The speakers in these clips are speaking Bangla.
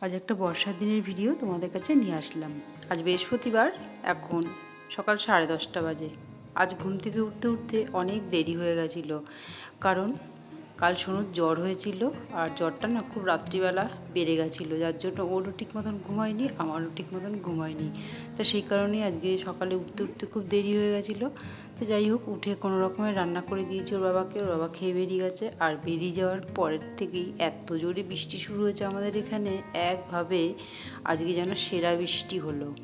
আজ একটা বর্ষার দিনের ভিডিও তোমাদের কাছে নিয়ে আসলাম। আজ বৃহস্পতিবার, এখন সকাল সাড়ে দশটা বাজে। আজ ঘুম থেকে উঠতে উঠতে অনেক দেরি হয়ে গেছিল। কারণ কাল সোনুর জ্বর হয়েছিল আর জ্বরটা না খুব রাত্রিবেলা বেড়ে গেছিল, যার জন্য ওরও ঠিক মতন ঘুমায়নি, আমারও ঠিক মতন ঘুমায়নি। তো সেই কারণেই আজকে সকালে উঠতে উঠতে খুব দেরি হয়ে গেছিল। তো যাই হোক, উঠে কোনো রকমের রান্না করে দিয়েছি ওর বাবাকে, ওর বাবা খেয়ে বেরিয়ে গেছে। আর বেরিয়ে যাওয়ার পরের থেকেই এত জোরে বৃষ্টি শুরু হয়েছে আমাদের এখানে, একভাবে আজকে যেন সেরা বৃষ্টি হলো।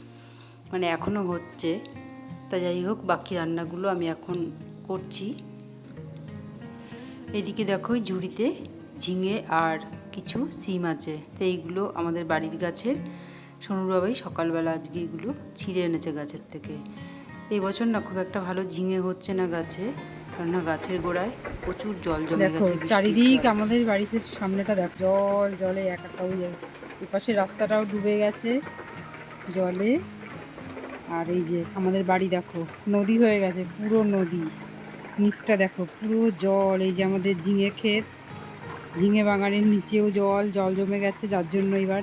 মানে এখনও হচ্ছে। তা যাই হোক, বাকি রান্নাগুলো আমি এখন করছি। এদিকে দেখো ঝুড়িতে ঝিঙে আর কিছু সিম আছে। তো এইগুলো আমাদের বাড়ির গাছের। সোনুর বাবাই সকালবেলা আজকে এগুলো ছিঁড়ে এনেছে গাছের থেকে। এই বছর না খুব একটা ভালো ঝিঙে হচ্ছে না গাছে কেননা গাছের গোড়ায় প্রচুর জল জমে দেখো গেছে চারিদিক আমাদের বাড়িতে সামনেটা দেখ জল জলে এক একটা হয়ে যায় এপাশে রাস্তাটাও ডুবে গেছে জলে। আর এই যে আমাদের বাড়ি দেখো নদী হয়ে গেছে পুরো নদী। নিচটা দেখো, পুরো জল, এই যে আমাদের ঝিঙে ক্ষেত। ঝিঙে বাগানের নিচেও জল জল জমে গেছে, যার জন্য এবার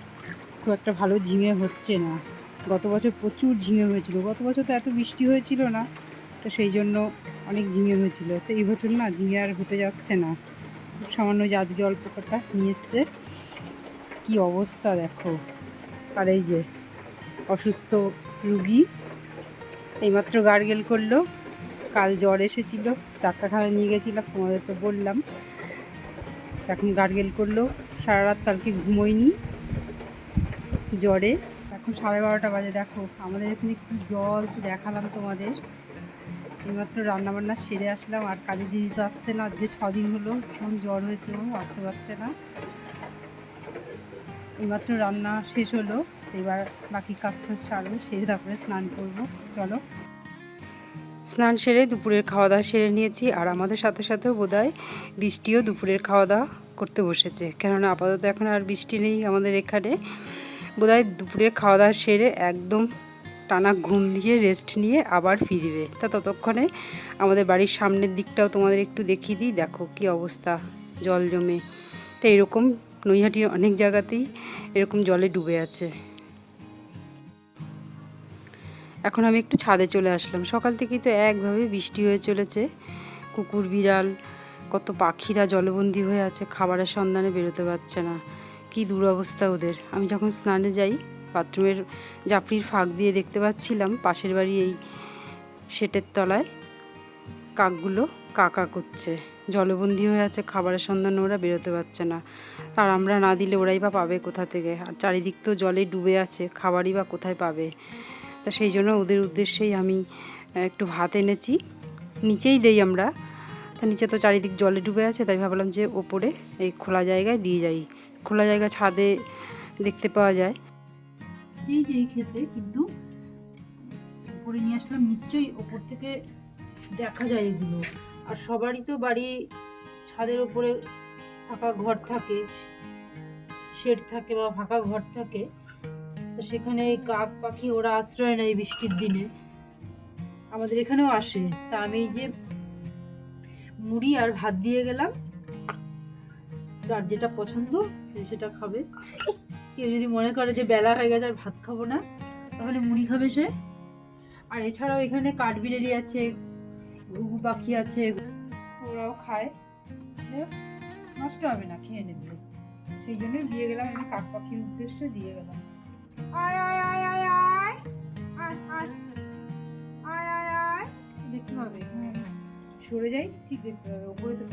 খুব একটা ভালো ঝিঙে হচ্ছে না। গত বছর প্রচুর ঝিঙে হয়েছিল, গত বছর তো এত বৃষ্টি হয়েছিল না, তো সেই জন্য অনেক ঝিঙে হয়েছিল। তো এই বছর না ঝিঙে আর হতে যাচ্ছে না। খুব সামান্য যে আজকে অল্প কটা নিয়ে এসছে। কী অবস্থা দেখো। আর এই যে অসুস্থ রুগী, এইমাত্র গার্গেল করল। কাল জ্বর এসেছিল, ডাক্তারখানায় নিয়ে গেছিলাম তোমাদের তো বললাম। এখন গার্গেল করল সারা রাত কালকে ঘুমোয়নি, জ্বরে। এখন সাড়ে বারোটা বাজে, দেখো, আমাদের এখানে কি জল দেখালাম তোমাদের। এইমাত্র রান্নাবান্না সেরে আসলাম, আর কাজে দিদি তো আসছে না, আজকে ছদিন হলো, ভীষণ জ্বর হয়েছে, ও আসতে পারছে না। এইমাত্র রান্না শেষ হলো, এবার বাকি কাজটা সারবো, সেরে তারপরে স্নান করব, চলো। স্নান সেরে দুপুরের খাওয়া দাওয়া সেরে নিয়েছি আর আমাদের সাথে সাথেও বোধহয় বৃষ্টিও দুপুরের খাওয়া দাওয়া করতে বসেছে। কেননা আপাতত এখন আর বৃষ্টি নেই আমাদের এখানে। বোধহয় দুপুরের খাওয়া দাওয়া সেরে একদম টানা ঘুম দিয়ে রেস্ট নিয়ে আবার ফিরবে। তা ততক্ষণে আমাদের বাড়ির সামনের দিকটাও তোমাদের একটু দেখিয়ে দিই। দেখো কি অবস্থা, জল জমে। তো এরকম নৈহাটির অনেক জায়গাতেই এরকম জলে ডুবে আছে। এখন আমি একটু ছাদে চলে আসলাম। সকাল থেকেই তো একভাবে বৃষ্টি হয়ে চলেছে। কুকুর, বিড়াল, কত পাখিরা জলবন্দি হয়ে আছে, খাবারের সন্ধানে বেরোতে পারছে না। কি দুরবস্থা ওদের। আমি যখন স্নানে যাই, বাথরুমের জাফরির ফাঁক দিয়ে দেখতে পাচ্ছিলাম, পাশের বাড়ি এই শেটের তলায় কাকগুলো কাকা করছে। জলবন্দি হয়ে আছে, খাবারের সন্ধানে ওরা বেরোতে পারছে না। আর আমরা না দিলে ওরাই বা পাবে কোথা থেকে? আর চারিদিক তো জলে ডুবে আছে, খাবারই বা কোথায় পাবে? তা সেই জন্য ওদের উদ্দেশ্যেই আমি একটু ভাত এনেছি। নিচেই দেই আমরা। তা নিচে তো চারিদিক জলে ডুবে আছে, তাই ভাবলাম যে ওপরে এই খোলা জায়গায় দিয়ে যাই। খোলা জায়গা ছাদে দেখতে পাওয়া যায়। যেই যেই খেতে, কিন্তু উপরে নিয়ে আসলাম, নিশ্চয়ই ওপর থেকে দেখা যায় এগুলো। আর সবারই তো বাড়ি ছাদের উপরে ফাঁকা ঘর থাকে, শেড থাকে বা ফাঁকা ঘর থাকে। তো সেখানে এই কাক পাখি ওরা আশ্রয় নেয় বৃষ্টির দিনে। আমাদের এখানেও আসে। তা আমি যে মুড়ি আর ভাত দিয়ে গেলাম। যার যেটা পছন্দ সেটা খাবে। কেউ যদি মনে করে যে বেলা হয়ে গেছে আর ভাত খাব না, তাহলে মুড়ি খাবে সে। আর এছাড়াও এখানে কাঠবিড়ালি আছে, ঘুঘু পাখি আছে, ওরাও খায়। নষ্ট হবে না, খেয়ে নেবে। সেই জন্য দিয়ে গেলাম, আমি কাক পাখির উদ্দেশ্যে দিয়ে গেলাম। সরে যাই ঠিক দেখতে হবে ওপরে তো